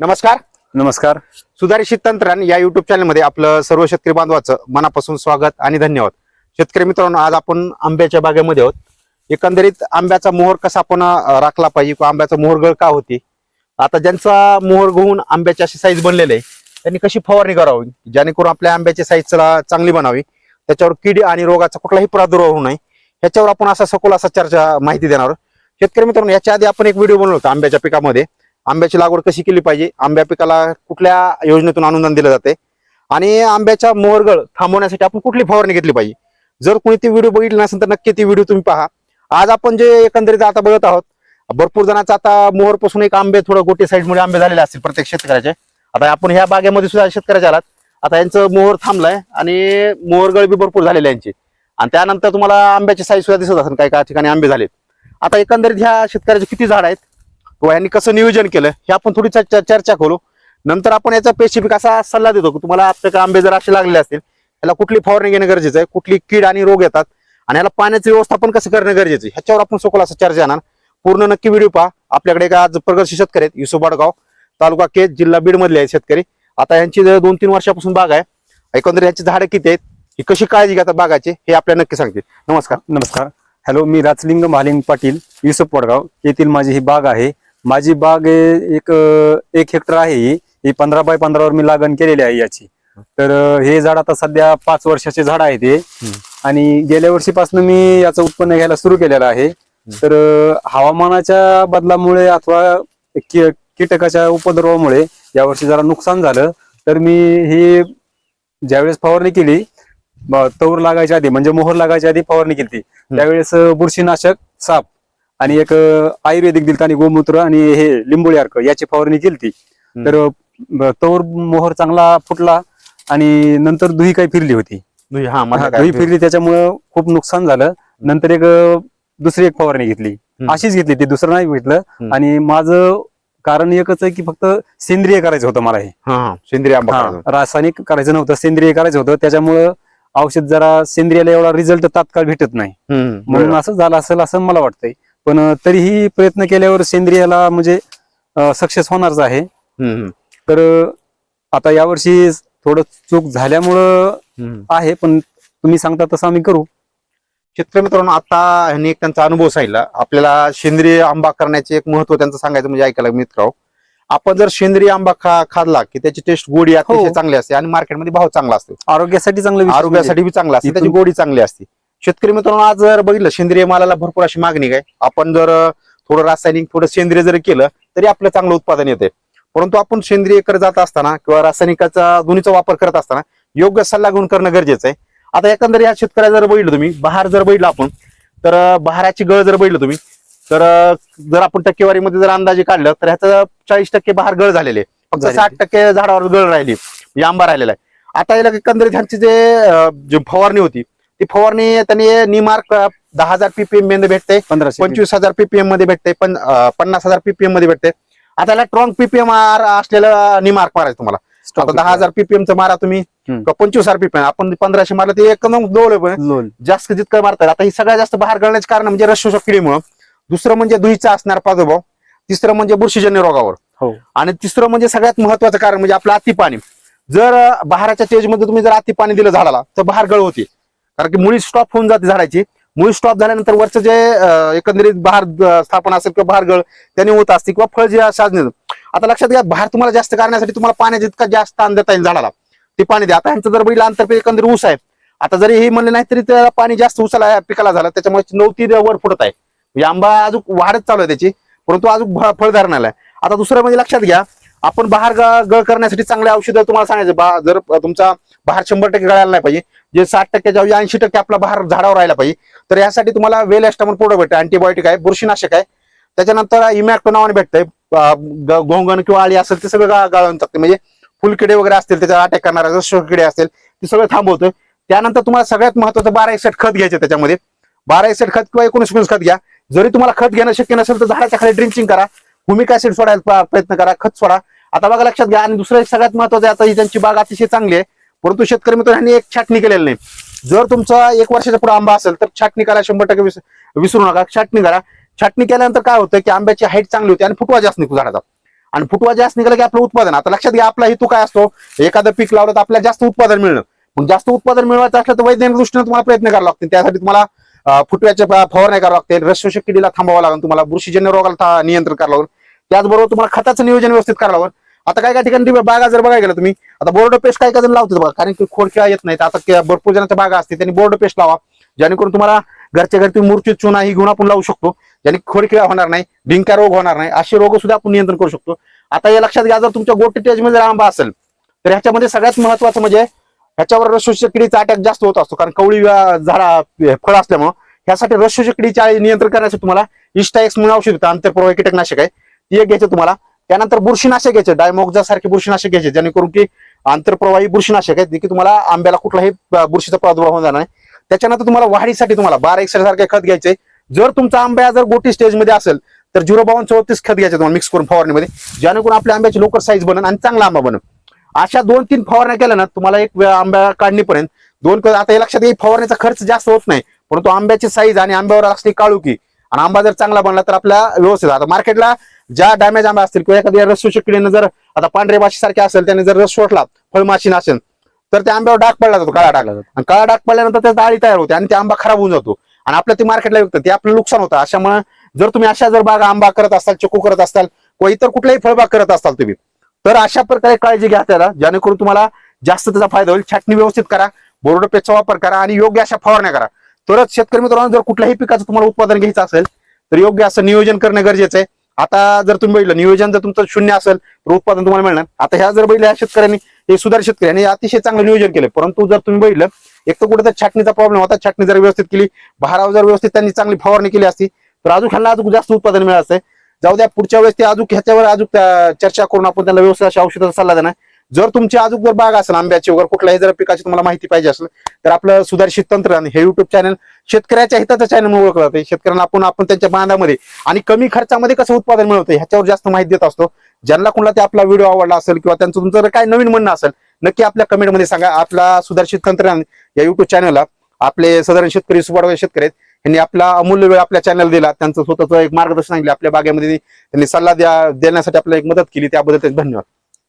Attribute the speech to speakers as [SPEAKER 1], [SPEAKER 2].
[SPEAKER 1] नमस्कार.
[SPEAKER 2] नमस्कार.
[SPEAKER 1] सुधारित तंत्रज्ञान या युट्यूब चॅनलमध्ये आपलं सर्व शेतकरी बांधवाचं मनापासून स्वागत आणि धन्यवाद. शेतकरी मित्रांनो आज आपण आंब्याच्या बागेमध्ये आहोत. एकंदरीत आंब्याचा मोहर कसा आपण राखला पाहिजे किंवा आंब्याचा मोहरगळ का होती? आता ज्यांचा मोहर गहून आंब्याची अशी साईज बनलेली आहे त्यांनी कशी फवारणी करावी? जेणेकरून आपल्या आंब्याची साईज चांगली बनावी. त्याच्यावर कीड आणि रोगाचा कुठलाही प्रादुर्भाव होऊ नये. ह्याच्यावर आपण असा सखोल असा चर्चा माहिती देणार शेतकरी मित्रांनो याच्या आधी आपण एक व्हिडिओ बनवला होता आंब्याच्या पिकामध्ये. आंब्याची लागवड कशी केली पाहिजे? आंब्या पिकाला कुठल्या योजनेतून अनुदान दिलं जाते? आणि आंब्याच्या मोहरगळ थांबवण्यासाठी आपण कुठली फवारणी घेतली पाहिजे? जर कोणी ती व्हिडिओ बघितली नसेल तर नक्की ती व्हिडिओ तुम्ही पहा. आज आपण जे एकंदरीत आता बघत आहोत भरपूर जणांचा आता मोहरपासून एक आंबे थोडं गोटे साईडमुळे आंबे झालेले असतील प्रत्येक शेतकऱ्याचे. आता आपण ह्या बागेमध्ये सुद्धा शेतकऱ्याचे आलात. आता यांचं मोहर थांबलाय आणि मोहरगळ बी भरपूर झालेले आहे यांचे. आणि त्यानंतर तुम्हाला आंब्याची साईज सुद्धा दिसत असेल काही काही ठिकाणी आंबे झालेत. आता एकंदरीत ह्या शेतकऱ्याचे किती झाड आहेत? यांनी कसं नियोजन केलं हे आपण थोडी चर्चा चर्चा करू. नंतर आपण याचा स्पेसिफिक असा सल्ला देतो की तुम्हाला आपल्या आंबे जर असे लागले असतील याला कुठली फवारणी घेणं गरजेचं आहे कुठली कीड आणि रोग येतात आणि याला पाण्याचं व्यवस्थापन कसं करणं गरजेचं आहे ह्याच्यावर आपण सखोल असं चर्चा येणार. पूर्ण नक्की व्हिडिओ पहा. आपल्याकडे एक आज प्रगतशील शेतकरी आहेत युसुफ बाडगाव तालुका केज जिल्हा बीडमधले आहेत शेतकरी. आता यांची जर दोन तीन वर्षापासून बाग आहे एकंदरीत यांची झाडं किती आहेत ही कशी काळजी घेतात बागाची हे आपल्याला नक्की सांगते नमस्कार.
[SPEAKER 2] नमस्कार. हॅलो मी राजलिंग महालिंग पाटील युसुफ वडगाव येथील माझी ही बाग आहे. माझी बाग हे एक एक हेक्टर आहे ही. ही पंधरा बाय पंधरावर मी लागण केलेली आहे याची. तर हे झाड आता सध्या पाच वर्षाचे झाड आहे ते आणि गेल्या वर्षीपासून मी याचं उत्पन्न घ्यायला सुरू केलेलं आहे. तर हवामानाच्या बदलामुळे अथवा की- कीटकाच्या उपद्रवामुळे यावर्षी जरा नुकसान झालं. तर मी ही ज्यावेळेस फवारणी केली तौर लागायच्या आधी म्हणजे मोहर लागायच्या आधी फवारणी केली त्यावेळेस बुरशीनाशक साप आणि एक आयुर्वेदिक दिलत आणि गोमूत्र आणि हे लिंबोळी अर्क याची फवारणी केली तर तौर मोहर चांगला फुटला आणि नंतर दुही काही फिरली होती. दुही फिरली त्याच्यामुळं खूप नुकसान झालं. नंतर एक दुसरी एक फवारणी घेतली. अशीच घेतली ती दुसरं नाही घेतलं
[SPEAKER 1] हम्म.
[SPEAKER 2] आणि माझं कारण एकच आहे की फक्त सेंद्रिय करायचं होतं मला हे.
[SPEAKER 1] सेंद्रिय.
[SPEAKER 2] रासायनिक करायचं नव्हतं सेंद्रिय करायचं होतं. त्याच्यामुळं औषध जरा सेंद्रियला एवढा रिझल्ट तात्काळ भेटत नाही. म्हणून. असं झालं असेल असं मला वाटतंय. पण तरीही प्रयत्न केल्यावर सेंद्रियाला म्हणजे सक्सेस होणारच आहे. तर आता यावर्षी थोडं चूक झाल्यामुळं. आहे पण तुम्ही सांगता तसं आम्ही करू.
[SPEAKER 1] शेतकरी मित्रांनो आता ह्यांनी एक त्यांचा अनुभव सांगितला. आपल्याला सेंद्रिय आंबा करण्याचे एक महत्त्व त्यांचं सांगायचं म्हणजे ऐकायला मित्र आपण जर सेंद्रिय आंबा खा खाल्ला की त्याची टेस्ट गोडी अतिशय
[SPEAKER 2] हो.
[SPEAKER 1] चांगली असते आणि मार्केटमध्ये भाव चांगला असतो.
[SPEAKER 2] आरोग्यासाठी चांगलं
[SPEAKER 1] आरोग्यासाठी बी चांगला असते त्याची गोडी चांगली असते. शेतकरी मित्रांनो आज जर बघितलं सेंद्रिय मालाला भरपूर अशी मागणी आहे आपण जर थोडं रासायनिक थोडं सेंद्रिय जर केलं तरी आपलं चांगलं उत्पादन येते परंतु आपण सेंद्रिय करत जात असताना किंवा रासायनिकाचा दोन्हीचा वापर करत असताना योग्य सल्ला घेऊन करणं गरजेचं आहे आता एकंदर या शेतकऱ्या जर बघितलं तुम्ही बहार जर बघितलं आपण तर बहाराची गळ जर बघितलं तुम्ही तर जर आपण टक्केवारीमध्ये जर अंदाजे काढलं तर ह्याचं चाळीस टक्के बहार गळ झालेले. फक्त. साठ टक्के झाडावर गळ राहिली म्हणजे आंबा राहिलेला आहे आता याला एकंदरीत ह्यांची जी फवारणी होती ती फवारणी त्यांनी निमार्क दहा हजार पीपीएममध्ये भेटते
[SPEAKER 2] पंधराशे
[SPEAKER 1] पंचवीस हजार पीपीएममध्ये भेटते पण पन्नास हजार पीपीएममध्ये भेटते. आता याला ट्रॉंग पीपीएम असलेलं निमार्क मारायचं तुम्हाला. दहा हजार पीपीएम च मारा तुम्ही पंचवीस हजार पीपीएम आपण पंधराशे मारलं ते एकदम पण
[SPEAKER 2] लोल
[SPEAKER 1] जास्त जितकं मारतात आता ही सगळ्यात जास्त बाहेर गळण्याचे कारण म्हणजे रश्वशक किडीमुळं. दुसरं म्हणजे दुहीचा असणार प्रादुर्भाव. तिसरं म्हणजे बुरशीजन्य रोगावर.
[SPEAKER 2] हो.
[SPEAKER 1] आणि तिसरं म्हणजे सगळ्यात महत्वाचं कारण म्हणजे आपलं अति पाणी जर बहाराच्या स्टेजमध्ये तुम्ही जर अति पाणी दिलं झाडाला तर बहार गळ होते. कारण की मुळी स्टॉप होऊन जाते झाडाची. मुळी स्टॉप झाल्यानंतर वरचं जे एकंदरीत बहार स्थापन असेल किंवा बहार गळ त्याने होत असते किंवा फळ जे साधने आता लक्षात घ्या बाहेर तुम्हाला जास्त करण्यासाठी तुम्हाला पाण्यात जितका जास्त ताण देता येईल झाडाला ते पाणी द्या. आता ह्यांचं जर बघितलं अंतर एकंदरीत ऊस आहे. आता जरी हे म्हणले नाही तरी त्याला पाणी जास्त उसाला पिकाला झालं त्याच्यामुळे नवती वर फुटत आहे. म्हणजे आंबा अजून वाढत चालू आहे त्याची परंतु अजून फळ धरणार आहे. आता दुसरं म्हणजे लक्षात घ्या आपण बहार गळ करण्यासाठी चांगले औषधं तुम्हाला सांगायचं जर तुमचा बहार शंभर टक्के गळायला नाही पाहिजे जे साठ टक्क्याच्या ऐंशी टक्के आपला बहार झाडावर राहायला पाहिजे तर यासाठी तुम्हाला वेल एस्टामन प्रोडक्ट भेटतं अँटीबायोटिक आहे बुरशीनाशक आहे. त्याच्यानंतर इमॅक्टो नावाने भेटतंय गोंगण किंवा आळी असेल ते सगळं गाळून टाकते. म्हणजे फुलकिडे वगैरे असतील त्याच्यावर अटॅक करणारा जसं किडे असतील ते सगळं थांबवतं त्यानंतर तुम्हाला सगळ्यात महत्वाचं बारा एक खत घ्यायचं त्याच्यामध्ये. बारा एक खत किंवा एकोणीस एकोणीस खत घ्या. जरी तुम्हाला खत घेणं शक्य नसेल तर झाडाच्या खाली ड्रिंचिंग करा. हुमिक ऍसिड सोडायला प्रयत्न करा खत सोडा. आता बघा लक्षात घ्या आणि दुसरं सगळ्यात महत्वाचं आता ही त्यांची बाग अतिशय चांगली आहे. परंतु शेतकरी मित्रांनी एक छाटणी केलेली नाही. जर तुमचा एक वर्षाचा पुढे आंबा असेल तर छाटणी करा शंभर टक्के विसरू नका छाटणी करा. छाटणी केल्यानंतर काय होतं की आंब्याची हाईट चांगली होती आणि फुटवा जास्त निघतो झाडाचा. आणि फुटवा जास्त निघाला की आपलं उत्पादन. आता लक्षात घ्या आपला हेतू काय असतो? एखादं पीक लावलं तर आपल्याला जास्त उत्पादन मिळणं. मग जास्त उत्पादन मिळवायचं असलं तर वैज्ञानिक दृष्टीने तुम्हाला प्रयत्न करावा लागतील. त्यासाठी तुम्हाला फुटव्याच्या फवारण्या करावं लागतील. रसशोषक किडीला थांबावं लागेल तुम्हाला. बुरशीजन्य रोगाला नियंत्रण करावं लागेल. त्याचबरोबर तुम्हाला खताचं नियोजन व्यवस्थित करावं. लागेल आता काय काय ठिकाणी बागा जर बघायला गेला तुम्ही आता बोर्ड पेस्ट काय काय जण लावतात बघा कारण की खोडकिळा येत नाहीत. आता भरपूर जणांच्या बागा असते त्यांनी बोर्ड पेस्ट लावा. जेणेकरून तुम्हाला घरच्या घरी तुम्ही चुना ही घेऊन आपण लावू शकतो. ज्याने खोडकिळा होणार नाही डिंका रोग होणार नाही असे रोग सुद्धा आपण नियंत्रण करू शकतो. आता या लक्षात घ्या जर तुमच्या गोटी टेजमध्ये जर आंबा असेल तर ह्याच्यामध्ये सगळ्यात महत्वाचं म्हणजे ह्याच्यावर रसशोषक किडीचा अटॅक जास्त होत असतो. कारण कवळी झाडा फळ असल्यामुळं ह्यासाठी रसशोषक किडीच्या नियंत्रण करण्यासाठी तुम्हाला इस्टाएक्स म्हणून औषध होतं. आंतरप्रवाही कीटकनाशक आहे. ती एक घ्यायचं तुम्हाला. त्यानंतर बुरशीनाशक घ्यायचे. डायमोक्झा सारखे बुरशीनाशक घ्यायचे जेणेकरून की आंतरप्रवाही बुरशीनाशक आहेत की तुम्हाला आंब्याला कुठलाही बुरशीचा प्रादुर्भाव होणार नाही. त्याच्यानंतर तुम्हाला वाढीसाठी तुम्हाला बारा एक्सर सारखे खत घ्यायचे. जर तुमचा आंब्या जर गोटी स्टेजमध्ये असेल तर झिरो बावन चौतीस खत घ्यायचे तुम्हाला मिक्स करून फवारणीमध्ये. जेणेकरून आपल्या आंब्याची लवकर साईज बनन आणि चांगला आंबा बनन. अशा दोन तीन फवारण्या केल्या ना तुम्हाला एक आंब्या काढणीपर्यंत दोन आता हे लक्षात येईल फवारण्याचा खर्च जास्त होत नाही परंतु आंब्याची साईज आणि आंब्यावर असली काळुकी आणि आंबा जर चांगला बनला तर आपल्या व्यवस्थित आता मार्केटला ज्या डॅमेज आंबा असतील किंवा एखाद्या रसशोषक किडीनं जर आता पांढरे माशी सारखे असेल त्याने जर रस सोडला फळमाशी नसेल तर त्या आंब्यावर डाग पडला जातो काळा डाग. आणि काळा डाग पडल्यानंतर त्याचा आळी तयार होते आणि ते आंबा खराब होऊन जातो. आणि आपल्या ते मार्केटला विकतं ते आपलं नुकसान होतं. अशामुळे जर तुम्ही अशा जर बाग आंबा करत असाल चिकू करत असाल किंवा इतर कुठल्याही फळबाग करत असाल तुम्ही तर अशा प्रकारे काळजी घ्या त्याला जेणेकरून तुम्हाला जास्त त्याचा फायदा होईल. छाटणी व्यवस्थित करा बोर्ड पेजचा वापर करा आणि योग्य अशा फवारण्या करा. तरच शेतकरी मित्रांनो जर कुठल्याही पिकाचं तुम्हाला उत्पादन घ्यायचं असेल तर योग्य असं नियोजन करणं गरजेचं आहे. आता जर तुम्ही बघितलं नियोजन जर तुमचं शून्य असेल तर उत्पादन तुम्हाला मिळणार. आता ह्या जर बघितल्या शेतकऱ्यांनी हे सुधारित शेतकऱ्यांनी अतिशय चांगलं नियोजन केलं. परंतु जर तुम्ही बघितलं एक तर कुठे तर छाटणीचा प्रॉब्लेम होता. छाटणी जर व्यवस्थित केली भाराव जर व्यवस्थित त्यांनी चांगली फवारणी केली असती तर अजून ह्यांना अजून जास्त उत्पादन मिळालं असतं. जाऊ द्या पुढच्या वेळेस ते अजून ह्याच्यावर अजून त्या चर्चा करून आपण त्यांना व्यवस्थित अशा औषधाचा सल्ला देणार. जर तुमची अजून जर बाग असेल आंब्याची वगैरे कुठल्याही जर पिकाची तुम्हाला माहिती पाहिजे असेल तर आपलं सुधारित तंत्रज्ञान हे युट्यूब चॅनल शेतकऱ्याच्या हिताचं चॅनल म्हणून ओळखलं जाते. शेतकऱ्यांना आपण आपण त्यांच्या बांधामध्ये आणि कमी खर्चामध्ये कसं उत्पादन मिळवतं ह्याच्यावर जास्त माहिती देत असतो. ज्यांना कुणाला ते आपला व्हिडिओ आवडला असेल किंवा त्यांचं तुमचं जर काय नवीन म्हणणं असेल नक्की आपल्या कमेंटमध्ये सांगा. आपला सुधारित तंत्रज्ञान या युट्यूब चॅनलला आपले साधारण शेतकरी सुपाडवे शेतकरी आहेत. यांनी आपला अमूल्य वेळ आपल्या चॅनल दिला. त्यांचं स्वतःचं एक मार्गदर्शन सांगितलं. आपल्या बागेमध्ये त्यांनी सल्ला द्या देण्यासाठी आपल्याला एक मदत केली. त्याबद्दल धन्यवाद.